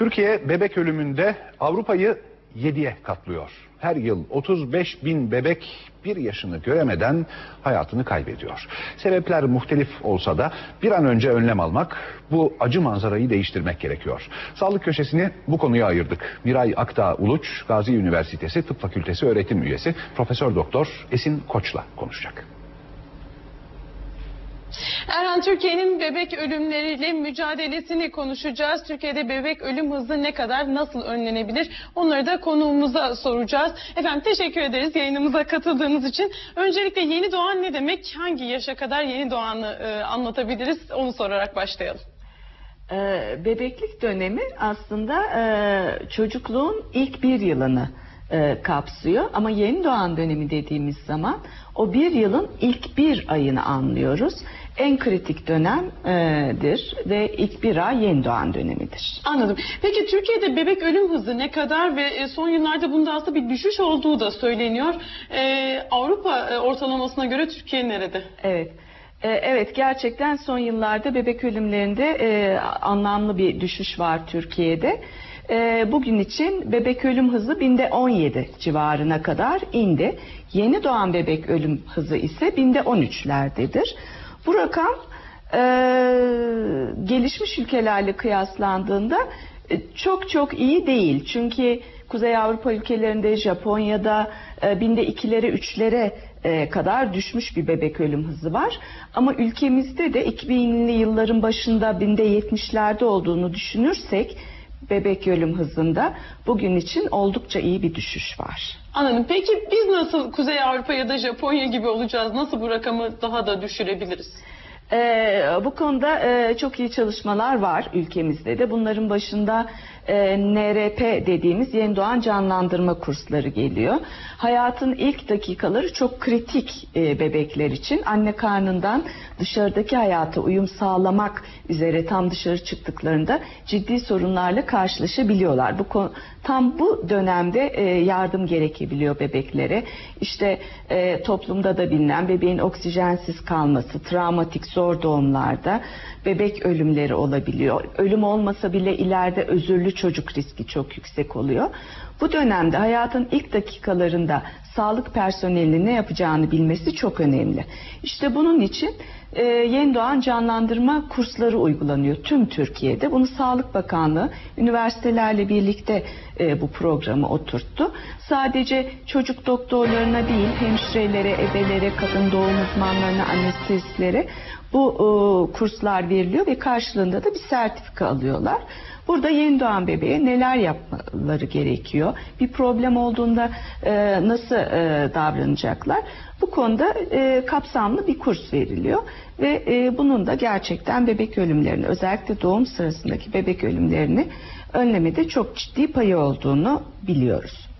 Türkiye bebek ölümünde Avrupa'yı 7'ye katlıyor. Her yıl 35 bin bebek bir yaşını göremeden hayatını kaybediyor. Sebepler muhtelif olsa da bir an önce önlem almak, bu acı manzarayı değiştirmek gerekiyor. Sağlık köşesini bu konuya ayırdık. Miray Akdağ Uluç, Gazi Üniversitesi Tıp Fakültesi öğretim üyesi Profesör Doktor Esin Koç'la konuşacak. Erhan Türkiye'nin bebek ölümleriyle mücadelesini konuşacağız. Türkiye'de bebek ölüm hızı ne kadar nasıl önlenebilir? Onları da konuğumuza soracağız. Efendim teşekkür ederiz yayınımıza katıldığınız için. Öncelikle yeni doğan ne demek? Hangi yaşa kadar yeni doğanı e, anlatabiliriz? Onu sorarak başlayalım. Ee, bebeklik dönemi aslında e, çocukluğun ilk bir yılını e, kapsıyor. Ama yeni doğan dönemi dediğimiz zaman o bir yılın ilk bir ayını anlıyoruz. En kritik dönemdir ve ilk bir ay yeni doğan dönemidir. Anladım. Peki Türkiye'de bebek ölüm hızı ne kadar ve e, son yıllarda bunda aslında bir düşüş olduğu da söyleniyor. Ee, Avrupa e, ortalamasına göre Türkiye nerede? Evet. Evet gerçekten son yıllarda bebek ölümlerinde e, anlamlı bir düşüş var Türkiye'de. E, bugün için bebek ölüm hızı binde 17 civarına kadar indi. Yeni doğan bebek ölüm hızı ise binde 13'lerdedir. Bu rakam e, gelişmiş ülkelerle kıyaslandığında e, çok çok iyi değil. Çünkü Kuzey Avrupa ülkelerinde, Japonya'da e, binde ikilere, üçlere e, kadar düşmüş bir bebek ölüm hızı var. Ama ülkemizde de 2000'li yılların başında binde 70'lerde olduğunu düşünürsek bebek ölüm hızında bugün için oldukça iyi bir düşüş var. Anladım. Peki biz nasıl Kuzey Avrupa ya da Japonya gibi olacağız? Nasıl bu rakamı daha da düşürebiliriz? Ee, bu konuda e, çok iyi çalışmalar var ülkemizde de. Bunların başında e, NRP dediğimiz yeni doğan canlandırma kursları geliyor. Hayatın ilk dakikaları çok kritik e, bebekler için. Anne karnından dışarıdaki hayata uyum sağlamak üzere tam dışarı çıktıklarında ciddi sorunlarla karşılaşabiliyorlar. Bu konu- tam bu dönemde e, yardım gerekebiliyor bebeklere. İşte e, toplumda da bilinen bebeğin oksijensiz kalması, travmatik zor doğumlarda bebek ölümleri olabiliyor. Ölüm olmasa bile ileride özürlü çocuk riski çok yüksek oluyor. Bu dönemde hayatın ilk dakikalarında sağlık personelinin ne yapacağını bilmesi çok önemli. İşte bunun için e, yeni doğan canlandırma kursları uygulanıyor tüm Türkiye'de. Bunu Sağlık Bakanlığı üniversitelerle birlikte e, bu programı oturttu. Sadece çocuk doktorlarına değil hemşirelere, ebelere, kadın doğum uzmanlarına, anestezistlere bu e, kurslar veriliyor ve karşılığında da bir sertifika alıyorlar. Burada yeni doğan bebeğe neler yapmaları gerekiyor? Bir problem olduğunda e, nasıl e, davranacaklar? Bu konuda e, kapsamlı bir kurs veriliyor ve e, bunun da gerçekten bebek ölümlerini özellikle doğum sırasındaki bebek ölümlerini önlemede çok ciddi payı olduğunu biliyoruz.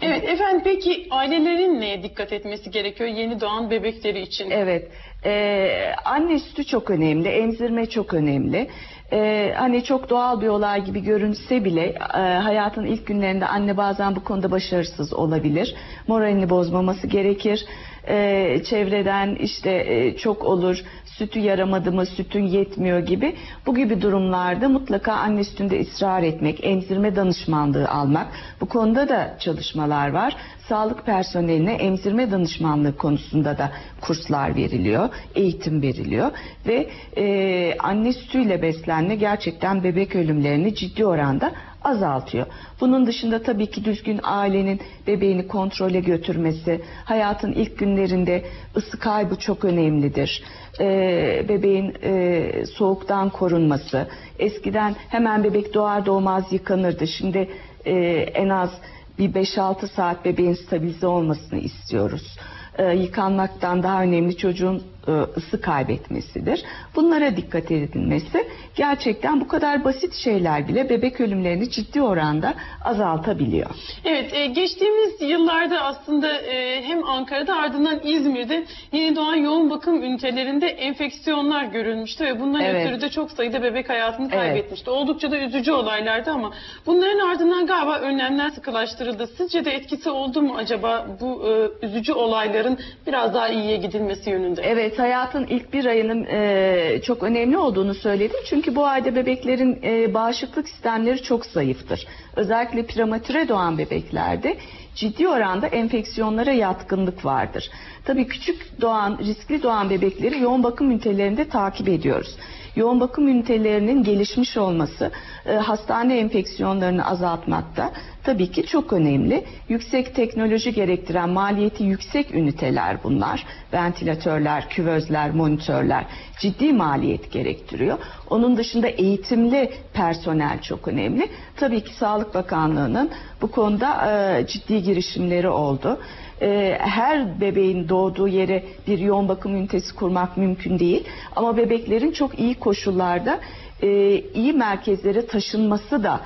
Evet efendim peki ailelerin neye dikkat etmesi gerekiyor yeni doğan bebekleri için? Evet. Ee, anne sütü çok önemli, emzirme çok önemli. Ee, hani çok doğal bir olay gibi görünse bile e, hayatın ilk günlerinde anne bazen bu konuda başarısız olabilir. Moralini bozmaması gerekir. Ee, çevreden işte e, çok olur, sütü yaramadı mı, sütün yetmiyor gibi. Bu gibi durumlarda mutlaka anne sütünde ısrar etmek, emzirme danışmanlığı almak. Bu konuda da çalışmalar var. Sağlık personeline emzirme danışmanlığı konusunda da kurslar veriliyor, eğitim veriliyor ve e, anne sütüyle beslenme gerçekten bebek ölümlerini ciddi oranda azaltıyor. Bunun dışında tabii ki düzgün ailenin bebeğini kontrole götürmesi, hayatın ilk günlerinde ısı kaybı çok önemlidir. Ee, bebeğin e, soğuktan korunması, eskiden hemen bebek doğar doğmaz yıkanırdı. Şimdi e, en az bir 5-6 saat bebeğin stabilize olmasını istiyoruz. Ee, yıkanmaktan daha önemli çocuğun e, ısı kaybetmesidir. Bunlara dikkat edilmesi gerçekten bu kadar basit şeyler bile bebek ölümlerini ciddi oranda azaltabiliyor. Evet, e, geçtiğimiz yıllarda aslında e, hem Ankara'da ardından İzmir'de yeni doğan yoğun bakım ünitelerinde enfeksiyonlar görülmüştü ve bundan Evet. ötürü de çok sayıda bebek hayatını Evet. kaybetmişti. Oldukça da üzücü olaylardı ama bunların ardından galiba önlemler sıkılaştırıldı. Sizce de etkisi oldu mu acaba bu e, üzücü olayların biraz daha iyiye gidilmesi yönünde? Evet Hayatın ilk bir ayının e, çok önemli olduğunu söyledim. Çünkü bu ayda bebeklerin e, bağışıklık sistemleri çok zayıftır. Özellikle prematüre doğan bebeklerde ciddi oranda enfeksiyonlara yatkınlık vardır. Tabii küçük doğan, riskli doğan bebekleri yoğun bakım ünitelerinde takip ediyoruz. Yoğun bakım ünitelerinin gelişmiş olması e, hastane enfeksiyonlarını azaltmakta tabii ki çok önemli. Yüksek teknoloji gerektiren maliyeti yüksek üniteler bunlar. Ventilatörler, küvezler, monitörler ciddi maliyet gerektiriyor. Onun dışında eğitimli personel çok önemli. Tabii ki Sağlık Bakanlığı'nın bu konuda e, ciddi girişimleri oldu. E, her bebeğin doğduğu yere bir yoğun bakım ünitesi kurmak mümkün değil. Ama bebeklerin çok iyi koşullarda e, iyi merkezlere taşınması da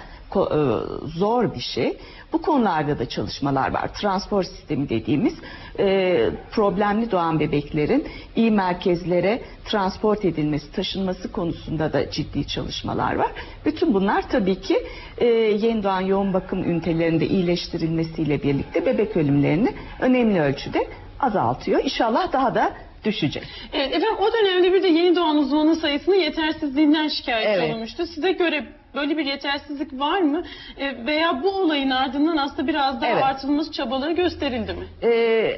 zor bir şey. Bu konularda da çalışmalar var. Transport sistemi dediğimiz e, problemli doğan bebeklerin iyi merkezlere transport edilmesi, taşınması konusunda da ciddi çalışmalar var. Bütün bunlar tabii ki e, yeni doğan yoğun bakım ünitelerinde iyileştirilmesiyle birlikte bebek ölümlerini önemli ölçüde azaltıyor. İnşallah daha da düşecek. Evet, efendim o dönemde bir de yeni doğan uzmanın sayısının yetersizliğinden şikayet Evet. olunmuştu. Size göre böyle bir yetersizlik var mı? E, veya bu olayın ardından aslında biraz daha Evet. artırılması çabaları gösterildi mi? Ee,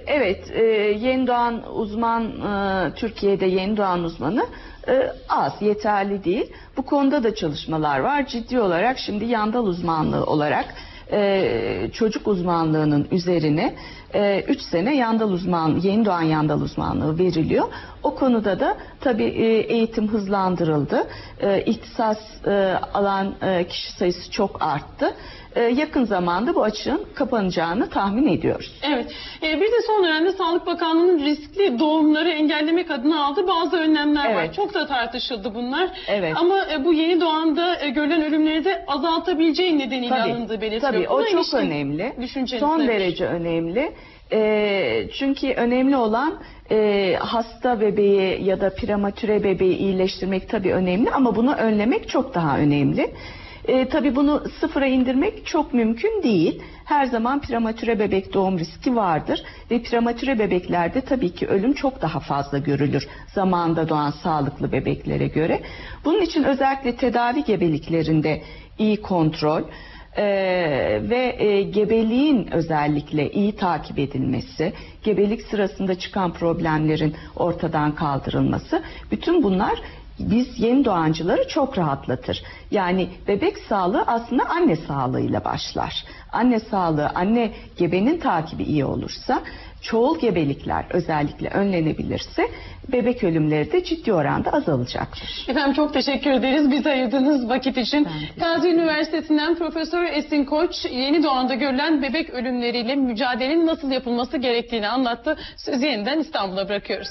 evet, e, yeni doğan uzman e, Türkiye'de yeni doğan uzmanı e, az, yeterli değil. Bu konuda da çalışmalar var. Ciddi olarak şimdi yandal uzmanlığı olarak e, çocuk uzmanlığının üzerine 3 sene yandal uzman, yeni doğan yandal uzmanlığı veriliyor. O konuda da tabii e, eğitim hızlandırıldı. E, ihtisas e, alan e, kişi sayısı çok arttı. E, yakın zamanda bu açığın kapanacağını tahmin ediyoruz. Evet. E, bir de son dönemde Sağlık Bakanlığı'nın riskli doğumları engellemek adına aldığı bazı önlemler var. Evet. Çok da tartışıldı bunlar. Evet. Ama e, bu yeni doğanda e, görülen ölümleri de azaltabileceği nedeniyle alındığı belirtiliyor. Tabii o Buna çok ilişkin önemli. Son derece önemli. Ee, çünkü önemli olan e, hasta bebeği ya da prematüre bebeği iyileştirmek tabii önemli ama bunu önlemek çok daha önemli. E, tabii bunu sıfıra indirmek çok mümkün değil. Her zaman prematüre bebek doğum riski vardır ve prematüre bebeklerde tabii ki ölüm çok daha fazla görülür zamanında doğan sağlıklı bebeklere göre. Bunun için özellikle tedavi gebeliklerinde iyi kontrol, ee, ve e, gebeliğin özellikle iyi takip edilmesi, gebelik sırasında çıkan problemlerin ortadan kaldırılması, bütün bunlar biz yeni doğancıları çok rahatlatır. Yani bebek sağlığı aslında anne sağlığıyla başlar. Anne sağlığı, anne gebenin takibi iyi olursa, çoğul gebelikler özellikle önlenebilirse bebek ölümleri de ciddi oranda azalacaktır. Efendim çok teşekkür ederiz bize ayırdığınız vakit için. Gazi Üniversitesi'nden Profesör Esin Koç yeni doğanda görülen bebek ölümleriyle mücadelenin nasıl yapılması gerektiğini anlattı. Sözü yeniden İstanbul'a bırakıyoruz.